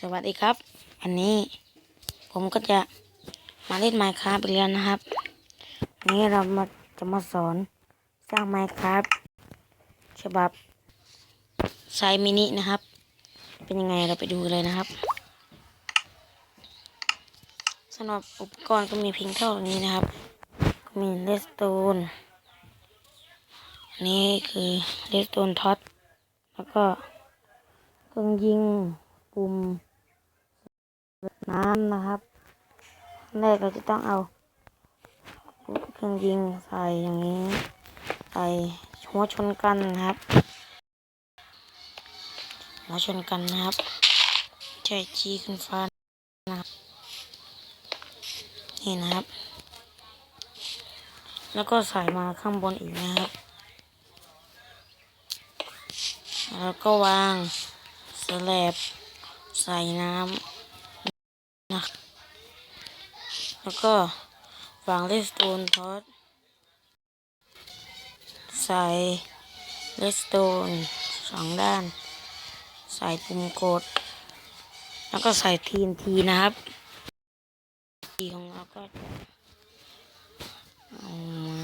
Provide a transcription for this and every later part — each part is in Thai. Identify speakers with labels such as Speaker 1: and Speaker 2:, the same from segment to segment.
Speaker 1: สวัสดีครับอันนี้ผมก็จะมาเล่น Minecraft เรียนนะครับวันนี้เรามาจะมาสอนสร้าง Minecraft ฉบับไซมินินะครับ เป็นยังไงเราไปดูเลยนะครับสำหรับอุปกรณ์ก็มีเพียงเท่านี้นะครับ ก็มีเลสโตนอันนี้คือเลสโตนท็อตแล้วก็เครื่องยิงปุ่ม น้ำนะครับ แรกเราจะต้องเอาเครื่องยิงใส่อย่างนี้ ใส่หัวชนกันนะครับหัวชนกันนะครับใช้ชี้ขึ้นฟ้านะครับนี่นะครับ แล้วก็ใส่มาข้างบนอีกนะครับ แล้วก็วางสแลบใส่น้ำ นะ แล้วก็วางเลสโตนทอดใส่เลสโตนสองด้าน ใส่ปุ่มกด แล้วก็ใส่ทีนทีนะครับทีของเราก็เอามา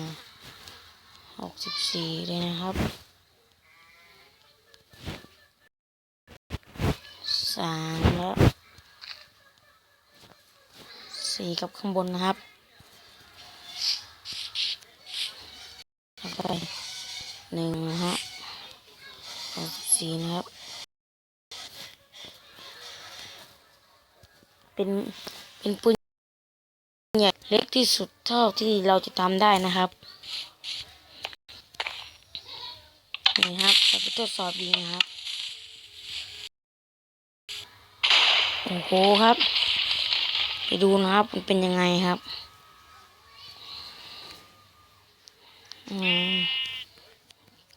Speaker 1: หกสิบสี่เลยนะครับสามแล้ว สีกับข้างบนนะครับแล้วก็หนึ่งนะฮะสีนะครับ เป็น เป็นปืนใหญ่เล็กที่สุดเท่าที่เราจะทำได้นะครับนี่ครับเราไปทดสอบดีนะครับ โอ้โหครับ ไปดูนะครับ มันเป็นยังไงครับอืม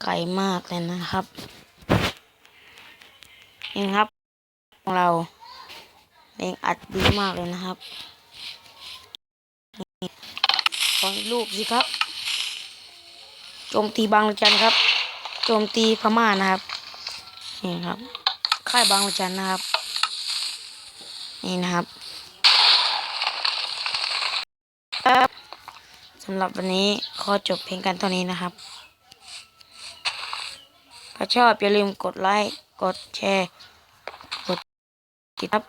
Speaker 1: ไกลมากเลยนะครับนี่ครับของเราเองอัดดีมากเลยนะครับขอลูกสิครับโจมตีบางระจันครับโจมตีพม่านะครับนี่ครับค่ายบางระจันนะครับ นี่นะครับ สำหรับวันนี้ขอจบเพียงกันเท่านี้นะครับ ถ้าชอบอย่าลืมกดไลค์ กดแชร์ กดติดตาม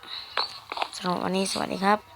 Speaker 1: สำหรับวันนี้สวัสดีครับ